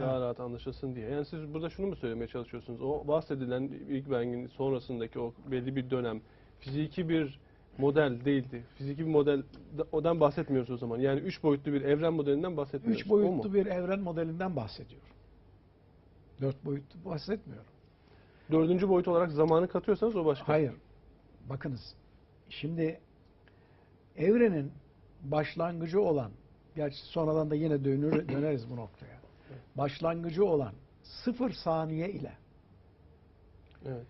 daha rahat anlaşılsın diye. Yani siz burada şunu mu söylemeye çalışıyorsunuz? O bahsedilen Big Bang'in sonrasındaki o belli bir dönem fiziki bir model değildi. Fiziki bir model odan bahsetmiyoruz o zaman. Yani üç boyutlu bir evren modelinden bahsetmiyoruz. Üç boyutlu bir evren modelinden bahsediyorum. Dört boyutlu bahsetmiyorum. Dördüncü boyut olarak zamanı katıyorsanız o başka. Hayır. Bakınız. Şimdi evrenin başlangıcı olan, gerçi sonradan da yine dönür, döneriz bu noktaya. Başlangıcı olan sıfır saniye ile Evet.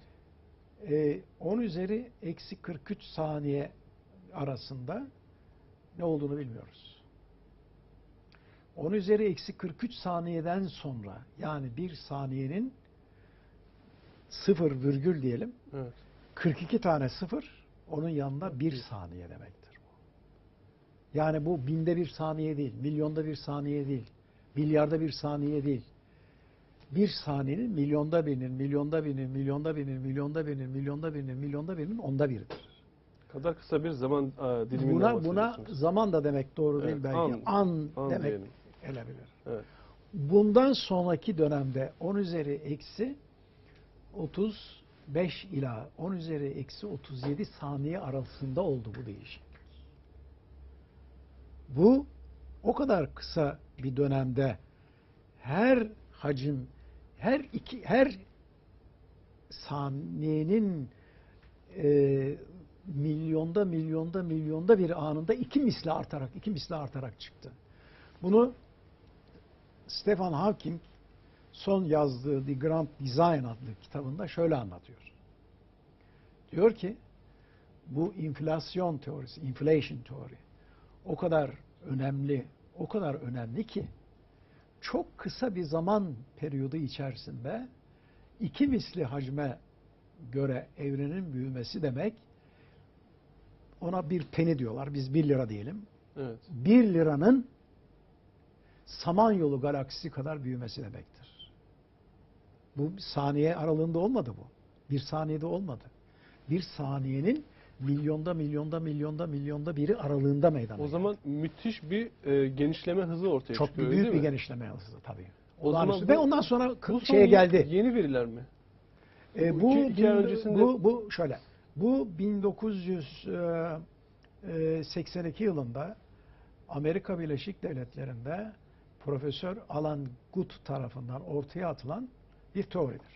e, 10 üzeri eksi 43 saniye arasında ne olduğunu bilmiyoruz. 10 üzeri eksi 43 saniyeden sonra yani bir saniyenin sıfır virgül diyelim Evet. 42 tane sıfır onun yanında bir saniye demektir bu. Yani bu binde bir saniye değil, milyonda bir saniye değil, milyarda bir saniye değil. Bir saniyenin milyonda birinin, milyonda birinin, milyonda birinin, milyonda birinin, milyonda birinin, milyonda birinin onda biridir. Kadar kısa bir zaman e, diliminden Buna, buna zaman da demek doğru Evet, değil belki. an- An, an demek diyelim. gelebilir. Evet. Bundan sonraki dönemde 10 üzeri eksi 35 ila 10 üzeri eksi 37 saniye arasında oldu bu değişiklik. Bu o kadar kısa bir dönemde her hacim, her iki, her saniyenin e, milyonda milyonda milyonda bir anında iki misli artarak iki misli artarak çıktı. Bunu Stephen Hawking son yazdığı The Grand Design adlı kitabında şöyle anlatıyor. Diyor ki bu enflasyon teorisi, inflation teori o kadar önemli, o kadar önemli ki çok kısa bir zaman periyodu içerisinde iki misli hacme göre evrenin büyümesi demek ona bir peni diyorlar. Biz bir lira diyelim. Evet. 1 liranın Samanyolu galaksisi kadar büyümesi demektir. Bu saniye aralığında olmadı bu. Bir saniyede olmadı. Bir saniyenin milyonda milyonda milyonda milyonda biri aralığında meydana O geldi. zaman müthiş bir e, genişleme hızı ortaya çok çıkıyor. büyük değil bir mi? genişleme hızı tabii. O zaman bu- Ve ondan sonra Bu şeye geldi. Yeni veriler mi? E, Bu iki- iki bin- öncesinde- bu bu şöyle. Bu 1982 yılında Amerika Birleşik Devletleri'nde Profesör Alan Guth tarafından ortaya atılan bir teoridir.